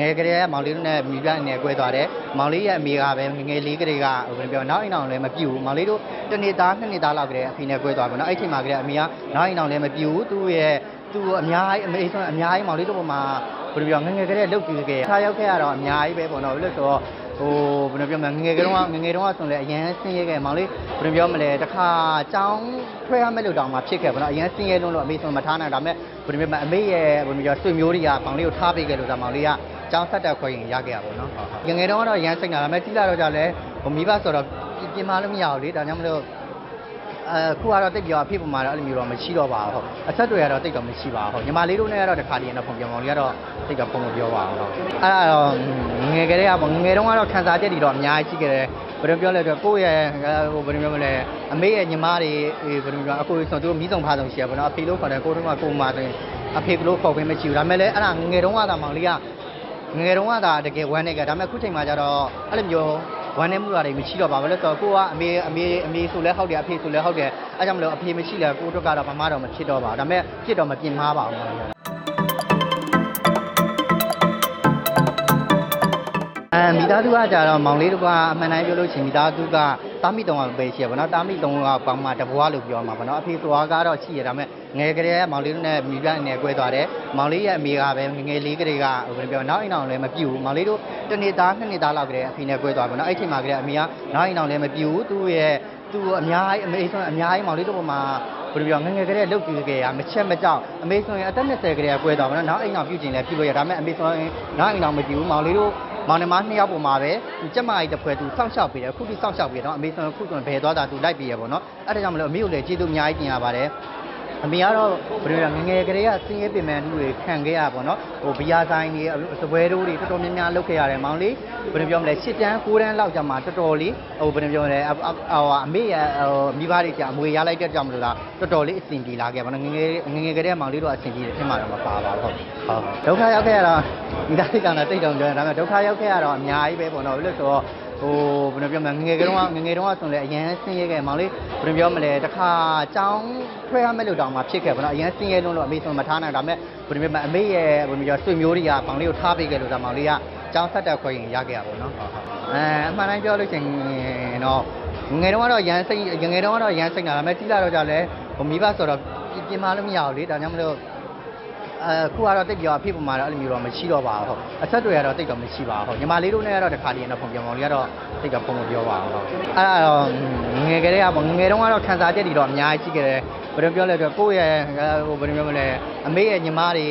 ငယ်ကလေးကမောင်လေးတို့နဲ့မိဘအနေနဲ့꿰သွားတယ်မောင်လေးရဲ့အမေကပဲငငယ်လေးကလေးကဘယ်လိုပြောနောက်အိမ်အောင်လည်းမပြူဘူးမောင်လေးတို့တစ်နှစ်သားနှစ်နှစ်သားလောက်ကလေးအဖေနဲ့꿰သွားပါတော့အဲ့ချိန်မှာကလေးအမေကနောက်အိမ်အောင်လည်းမပြူဘူးသူ့ရဲ့သူအများကြီးအမေဆိုအများကြီးမောင်လေးတို့ပေါ်မှာဘယ်လိုပြောငငယ်ကလေးလုတ်ပြီးခဲ့ထားရောက်ခဲ့ရတော့အများကြီးပဲပေါ့နော်ဘယ်လိုဆိုတော့ဟိုဘယ်လိုပြောမလဲငငယ်ကလေးကငငယ်တုန်းကဆိုလည်းအရန်ဆင်းရဲခဲ့မောင်လေးဘယ်လိုပြောမလဲတခါចောင်းထွဲရမယ်လို့တောင်မှဖြစ်ခဲ့ပေါ့နော်အရန်ဆင်းရဲလုံးလို့အမေဆိုမထားနိုင်ဒါပေမဲ့ဘယ်လိုပြောမလဲအမေရဲ့ဘယ်လိုပြောဆွေမျိုးတွေကမောင်လေးကိုထားပေးခဲ့လို့ဒါမောင်လေးက ကျောင်းဆက်တက်ခွဲရင်ရခဲ့ရပါတော့နော်။ငငယ်တုန်းကတော့ရမ်းစိတ်နာဒါပေမဲ့ကြီးလာတော့ကြလဲဟိုမိဘဆိုတော့ပြင်မလို့မရဘူးလေဒါကြောင့်မလို့အခုကတော့တိတ်ပြောအဖြစ်ပုံမှာတော့အဲ့လိုမျိုးတော့မရှိတော့ပါဘူးဟုတ်အဆက်တွေကတော့တိတ်တော့မရှိပါဘူးဟုတ်ညီမလေးတို့နဲ့ကတော့တခါတည်းတော့ပုံပြောင်းအောင်လေးကတော့တိတ်တော့ပုံမပြောပါဘူးဟုတ်အဲ့ဒါတော့ငယ်ကလေးကပေါ့ငငယ်တုန်းကတော့ခံစားချက်တွေတော့အများကြီးရှိခဲ့တယ်ဘယ်လိုပြောလဲဆိုတော့ကိုယ့်ရဲ့ဟိုဘယ်လိုပြောမလဲအမေရဲ့ညီမတွေဘယ်လိုပြောအခုဆိုသူတို့မိဆောင်ဖားဆောင်ရှိရပါတော့အဖေလို့ခေါ်တယ်ကိုတို့ကကိုမဆိုရင်အဖေကလို့ခေါ်ခွင့်မရှိဘူးဒါပေမဲ့လည်းအဲ့ဒါငငယ်တုန်းကသာမောင်လေးက ငယ်တုန်းကဒါတကယ်ဝမ်းနေကြဒါပေမဲ့အခုချိန်မှာကျတော့အဲ့လိုမျိုးဝမ်းနေမှုတွေမရှိတော့ပါဘူးလို့ဆိုတော့ကိုကအမေအမေအမေဆိုလဲဟုတ်တယ်အဖေဆိုလဲဟုတ်တယ်အဲကြောင့်မလို့အဖေမရှိလဲကိုတို့ကတော့ဘာမှတော့မဖြစ်တော့ပါဘူးဒါပေမဲ့ဖြစ်တော့မပြင်မားပါဘူးအဲမိသားစုကကြတော့မောင်လေးတို့ကအမှန်တိုင်းပြောလို့ရှိရင်မိသားစုကတာမိတုံးကပဲရှိရပါတော့တာမိတုံးကပေါင်းမှတဘွားလို့ပြောမှာပါနော်အဖေသွားကတော့ရှိရဒါပေမဲ့ ငယ်ကလေးကမောင်လေးတို့နဲ့မိဘအနေနဲ့ကွဲသွားတယ်မောင်လေးရဲ့အမေကပဲငငယ်လေးကလေးကဟိုဘယ်လိုပြောနောက်အိမ်အောင်လည်းမပြူဘူးမောင်လေးတို့တနေ့သားနှစ်နှစ်သားလောက်ကလေးအဖေနဲ့ကွဲသွားပြီနော်အဲ့ချိန်မှာကလေးအမေကနောက်အိမ်အောင်လည်းမပြူဘူးသူ့ရဲ့သူအများကြီးအမေဆုံးအများကြီးမောင်လေးတို့ပေါ်မှာဘယ်လိုပြောငငယ်ကလေးလောက်ပြီးကြရမချက်မကြောက်အမေဆုံးရဲ့အသက်20ကလေးကကွဲသွားပြီနော်နောက်အိမ်အောင်ပြုတ်ကျင်လည်းပြုတ်လို့ရဒါပေမဲ့အမေဆုံးနောက်အိမ်အောင်မပြူဘူးမောင်လေးတို့မောင်နှမနှစ်ယောက်ပုံမှာပဲကျမကြီးတစ်ဖွဲသူစောင့်ရှောက်ပေးတယ်အခုဒီစောင့်ရှောက်ပေးတော့အမေဆုံးအခုဆိုဘယ်သွားတာသူလိုက်ပေးရပေါ့နော်အဲ့ဒါကြောင့်မလို့အမေကိုလည်းကျေးဇူးအများကြီးတင်ရပါတယ် အမေကတော့ဘယ်လိုလဲငငယ်ကလေးကစင်းရဲပင်ပန်းလူတွေခံခဲ့ရပါတော့ဟိုဘီယာဆိုင်တွေစပွဲတိုးတွေတော်တော်များများလုပ်ခဲ့ရတယ်မောင်လေးဘယ်လိုပြောမလဲ၈တန်း၉တန်းလောက်ကြာမှတော်တော်လေးဟိုဘယ်လိုပြောမလဲဟိုအမေရဟိုမိဘတွေကြာအမွေရလိုက်တဲ့ကြောင့်မလို့လားတော်တော်လေးအဆင်ပြေလာခဲ့ပါတော့ငငယ်ငငယ်ကလေးကမောင်လေးတို့အဆင်ပြေတယ်ထင်မှာတော့မပါပါဘူးဟုတ်ဟုတ်ဒုက္ခရောက်ခဲ့ရတော့ဒီတိုင်းကြောင့်တော့တိတ်တောင်ပြောတယ်ဒါပေမဲ့ဒုက္ခရောက်ခဲ့ရတော့အများကြီးပဲပေါ့နော်ဘယ်လိုဆိုတော့ ဟိုဘယ်လိုပြောမလဲငငယ်ကလေးကငငယ်တုန်းကဆိုလည်းအရန်ဆင်းရဲခဲ့မောင်လေးဘယ်လိုပြောမလဲတခါចောင်းထွဲရမယ်လို့တောင်မှဖြစ်ခဲ့ပါတော့အရန်ဆင်းရဲလုံးလို့အမေဆိုမထားနိုင်ဒါပေမဲ့ဘယ်လိုပြောမလဲအမေရဲ့ဘယ်လိုပြောဆွေမျိုးတွေကမောင်လေးကိုထားပေးခဲ့လို့ဒါမောင်လေးကကျောင်းဆက်တက်ခွဲရင်ရခဲ့ရပါတော့ဟုတ်ဟုတ်အဲအမှန်တိုင်းပြောလို့ရှိရင်တော့ငယ်တုန်းကတော့ရန်စိတ်ငယ်တုန်းကတော့ရန်စိတ်နာဒါပေမဲ့ကြီးလာတော့ကြလဲဟိုမိဘဆိုတော့ပြင်မလို့မရဘူးလေဒါကြောင့်မလို့ အခုကတော့တိတ်ပြောအဖြစ်ပုံမှာတော့အဲ့လိုမျိုးတော့မရှိတော့ပါဘူးဟုတ်အဆက်တွေကတော့တိတ်တော့မရှိပါဘူးဟုတ်ညီမလေးတို့နဲ့ကတော့တခါတည်းတော့ပုံပြောင်းအောင်လေးကတော့တိတ်ကပုံမပြောပါဘူးဟုတ်အဲ့ဒါတော့ငယ်ကလေးကပေါ့ငယ်တုန်းကတော့ခံစားချက်တွေတော့အများကြီးရှိခဲ့တယ်ဘယ်လိုပြောလဲဆိုတော့ကိုယ့်ရဲ့ဟိုဘယ်လိုပြောမလဲအမေရဲ့ညီမတွေ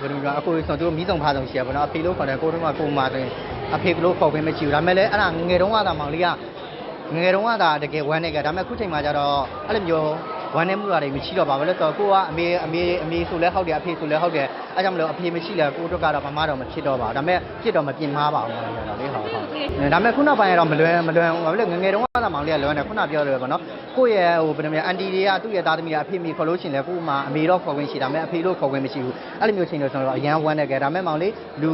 ဘယ်လိုပြောအခုဆိုသူတို့မိဆောင်ဖားဆောင်ရှိရပါတော့အဖေလို့ခေါ်တယ်ကိုတို့ကကိုမဆိုရင်အဖေကလို့ခေါ်ခွင့်မရှိဘူးဒါပေမဲ့လည်းအဲ့ဒါငယ်တုန်းကသာမောင်လေးကငယ်တုန်းကသာတကယ်ဝမ်းနေကြဒါပေမဲ့အခုချိန်မှာကျတော့အဲ့လိုမျိုး ဝမ်းနေမှုတွေမရှိတော့ပါဘူးလို့ဆိုတော့ကိုကအမေအမေအမေဆိုလဲဟုတ်တယ်အဖေဆိုလဲဟုတ်တယ်အဲကြောင့်မလို့အဖေမရှိလဲကိုတို့ကတော့မမတော့မဖြစ်တော့ပါဘူးဒါပေမဲ့ဖြစ်တော့မပြင်မားပါဘူးလို့ပြောတော့လေဟုတ်ဟုတ်ဒါပေမဲ့ခုနောက်ပိုင်းကတော့မလွယ်မလွယ်ဘာလို့ငငယ်တုန်းကသာမောင်လေးကလွယ်နေခုနပြောတယ်ပေါ့နော်ကိုရဲ့ဟိုဘယ်လိုမျိုးအန်တီတွေကသူ့ရဲ့သားသမီးကအဖေမိခေါ်လို့ရှိရင်လဲကိုမှအမေတော့ခေါ်ခွင့်ရှိဒါပေမဲ့အဖေလို့ခေါ်ခွင့်မရှိဘူးအဲ့လိုမျိုးချိန်လို့ဆိုတော့အရန်ဝမ်းနေကြဒါပေမဲ့မောင်လေးလူ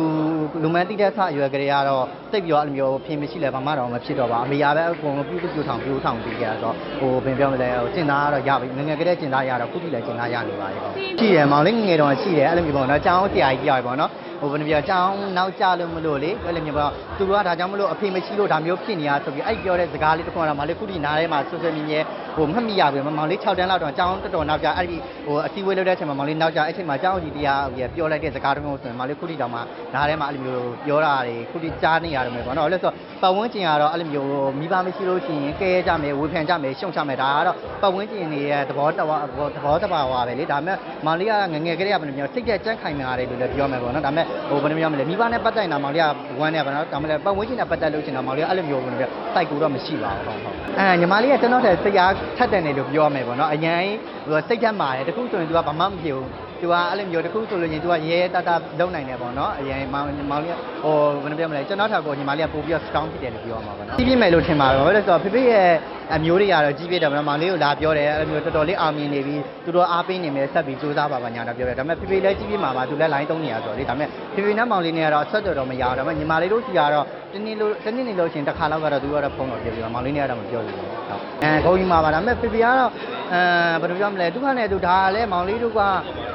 လူမန်းတိတဲ့ဆအရွယ်ကလေးကတော့တိတ်ပြီးတော့အဲ့လိုမျိုးဖေမရှိလဲဘာမှတော့မဖြစ်တော့ပါအမေရပဲအကုန်လုံးပြုစုပြုထောင်ပြုထောင်ပြီးကြတော့ဟိုဘယ်ပြောမလဲဟိုကျင်သားကတော့ရပြီငငယ်ကလေးကျင်သားရတော့ခုထိလည်းကျင်သားရနေပါရဲ့ဟုတ်ရှိတယ်မောင်လေးငငယ်တော့ရှိတယ်အဲ့လိုမျိုးပေါ့နော်ကျောင်းဆရာကြီးကြောက်ပေါ့နော် ဟိုဘယ်လိုပြောကျောင်းနောက်ကျလို့မလို့လေအဲ့လိုမျိုးပေါ့သူတို့ကဒါကြောင့်မလို့အဖေမရှိလို့ဒါမျိုးဖြစ်နေရဆိုပြီးအဲ့ပြောတဲ့စကားလေးတစ်ခုကတော့မောင်လေးခုထိနားထဲမှာဆွဆွမြင်းမြဲဟိုမှတ်မိရပြီမောင်လေး6တန်းလောက်တော့ကျောင်းတော်တော်နောက်ကျအဲ့ဒီဟိုအစည်းအဝေးလုပ်တဲ့အချိန်မှာမောင်လေးနောက်ကျအဲ့ချိန်မှာကျောင်းကြီးတရားပြောလိုက်တဲ့စကားတစ်ခုဆိုရင်မောင်လေးခုထိတောင်မှနားထဲမှာအဲ့လိုမျိုးပြောတာတွေခုထိကြားနေရတယ်မယ်ပေါ့နော်အဲ့လိုဆိုပတ်ဝန်းကျင်ကတော့အဲ့လိုမျိုးမိဘမရှိလို့ရှိရင်ကဲကြမယ်ဝေဖန်ကြမယ်ရှုံချမယ်ဒါကတော့ပတ်ဝန်းကျင်တွေရဲ့သဘောတဘာသဘောတဘာဝပဲလေဒါပေမဲ့မောင်လေးကငငယ်ကလေးကဘယ်လိုမျိုးစိတ်ကြက်ကြမ်းခိုင်မာတယ်လို့လည်းပြောမယ်ပေါ့နော်ဒါပေမဲ့ဟိုဘယ်လိုမျိုးမလဲမိဘနဲ့ပတ်သက်နေတာမောင်လေးကဝမ်းနေပါတော့ဒါမှလည်းပတ်ဝန်းကျင်နဲ့ပတ်သက်လို့ရှိရင်တော့မောင်လေးကအဲ့လိုမျိုးဘယ်လိုမျိုးစိုက်ကူတော့မရှိပါဘူးဟုတ်ဟုတ်အဲညီမလေးကကျွန်တော်တဲ့စိတ်အားထက်တယ်နေလို့ပြောမယ်ပေါ့နော်အရင်ဟိုစိတ်ထက်မာတယ်တခုဆိုရင် तू ကဘာမှမဖြစ်ဘူးသူကအဲ့လိုမျိုးတစ်ခုဆိုလို့ရင် तू ကရဲရဲတတလုံနိုင်တယ်ပေါ့နော်အရင်မောင်မောင်လေးဟိုဘယ်လိုပြောမလဲကျွန်တော်ထောက်ကိုညီမလေးကပို့ပြီးတော့ strong ဖြစ်တယ်လို့ပြောမှာပေါ့နော်ကြီးပြမယ်လို့ထင်ပါတယ်ဘာလို့လဲဆိုတော့ဖေဖေရဲ့ အမျိုးတွေကတော့ကြီးပြတယ်ပေါ့နော်မောင်လေးကိုလာပြောတယ်အဲ့လိုမျိုးတော်တော်လေးအောင်မြင်နေပြီးသူတို့အားပေးနေမယ်ဆက်ပြီးစူးစမ်းပါပါညာတော့ပြောတယ်ဒါပေမဲ့ဖေဖေလည်းကြီးပြမှာပါသူလည်း line သုံးနေရဆိုတော့လေဒါပေမဲ့ဖေဖေနဲ့မောင်လေးနဲ့ကတော့ဆက်တော်တော်မရအောင်ဒါပေမဲ့ညီမလေးတို့စီကတော့တင်းနေလို့တင်းနေလို့ရှိရင်တစ်ခါလောက်ကတော့သူကတော့ဖုန်းတော့ပြောပြီးတော့မောင်လေးနဲ့ကတော့မပြောဘူးပေါ့ဟုတ်အဲဂုံကြီးမှာပါဒါပေမဲ့ဖေဖေကတော့အဲဘယ်လိုပြောမလဲသူကလည်းသူဒါလည်းမောင်လေးတို့က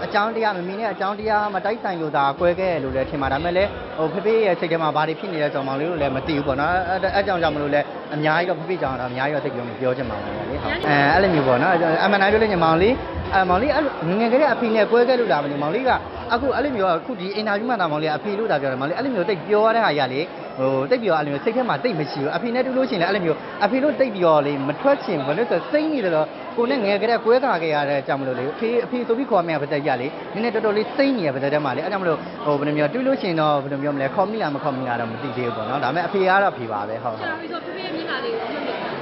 အကြောင်းတရားမမီနဲ့အကြောင်းတရားမတိုက်ဆိုင်လို့ဒါကွဲခဲ့ရလို့လည်းထင်ပါဒါပေမဲ့လည်းဟိုဖေဖေရဲ့စိတ်ထဲမှာဘာတွေဖြစ်နေလဲဆိုတော့မောင်လေးတို့လည်းမသိဘူးပေါ့နော်အဲအဲအကြောင်းကြောင့်မလို့လည်းအများကြီးတော့ဖေဖေကြောင့်တော့အများကြီးတော့သိပြောမပြောချင်ပါဘူးလေဟုတ်အဲအဲ့လိုမျိုးပေါ့နော်အမှန်တိုင်းပြောလို့ညီမောင်လေးအဲမောင်လေးအဲ့ငငယ်ကလေးအဖေနဲ့ကွဲခဲ့လို့လာမလို့မောင်လေးကအခုအဲ့လိုမျိုးအခုဒီအင်တာဗျူးမှာတာမောင်လေးအဖေလို့တာပြောတယ်မောင်လေးအဲ့လိုမျိုးတိတ်ပြောရတဲ့ဟာကြီးလေ ဟိုတိတ်ပြောအဲ့လိုမျိုးစိတ်ထဲမှာတိတ်မရှိဘူးအဖေနဲ့တူလို့ရှိရင်လည်းအဲ့လိုမျိုးအဖေလို့တိတ်ပြောလေမထွက်ချင်ဘာလို့ဆိုစိတ်နေတယ်တော့ကိုနဲ့ငယ်ကလေးကွဲခါခဲ့ရတဲ့ကြောင့်မလို့လေအဖေအဖေဆိုပြီးခေါ်မယ်ပတ်သက်ရလေနည်းနည်းတော်တော်လေးစိတ်နေရပတ်သက်တယ်မှာလေအဲ့ကြောင့်မလို့ဟိုဘယ်လိုမျိုးတူလို့ရှိရင်တော့ဘယ်လိုမျိုးမလဲခေါ်မိလားမခေါ်မိလားတော့မသိသေးဘူးပေါ့နော်ဒါပေမဲ့အဖေကတော့အဖေပါပဲဟုတ်ဟုတ်ကျွန်တော်ဆိုဖေဖေမျက်နှာလေးကို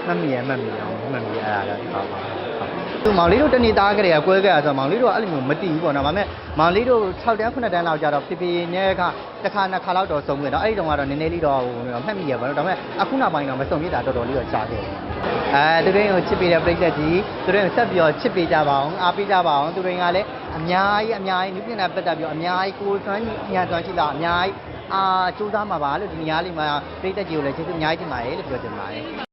မှတ်မိတယ်မှတ်မိရမှတ်မိအောင်မှတ်မိရအဲ့ဒါတော့ဟုတ်ပါဘူးသူ မောင်လေးတို့တနေ့သားကလေးကကွဲခဲ့ရဆိုမောင်လေးတို့ကအဲ့လိုမျိုးမသိဘူးပေါ့နော်ဒါပေမဲ့မောင်လေးတို့6တန်း9တန်းလောက်ကြာတော့ဖေဖေနဲ့ကတစ်ခါနှစ်ခါလောက်တော့စုံခဲ့တော့အဲ့ဒီတုန်းကတော့နည်းနည်းလေးတော့ဟိုမှတ်မိရပါတော့ဒါပေမဲ့အခုနောက်ပိုင်းတော့မစုံပြတာတော်တော်လေးတော့ကြာခဲ့တယ်အဲသူတို့ကိုချစ်ပေးတဲ့ပြိသက်ကြီးသူတို့ကိုဆက်ပြီးတော့ချစ်ပေးကြပါအောင်အားပေးကြပါအောင်သူတို့ကလည်းအများကြီးအများကြီးလူပြနေတာပတ်သက်ပြီးတော့အများကြီးကိုယ်စွမ်းဉာဏ်စွမ်းရှိတာအများကြီးအာစူးစမ်းမှာပါလို့ဒီနေရာလေးမှာပြိသက်ကြီးကိုလည်းကျေးဇူးအများကြီးတင်ပါတယ်လို့ပြောချင်ပါတယ်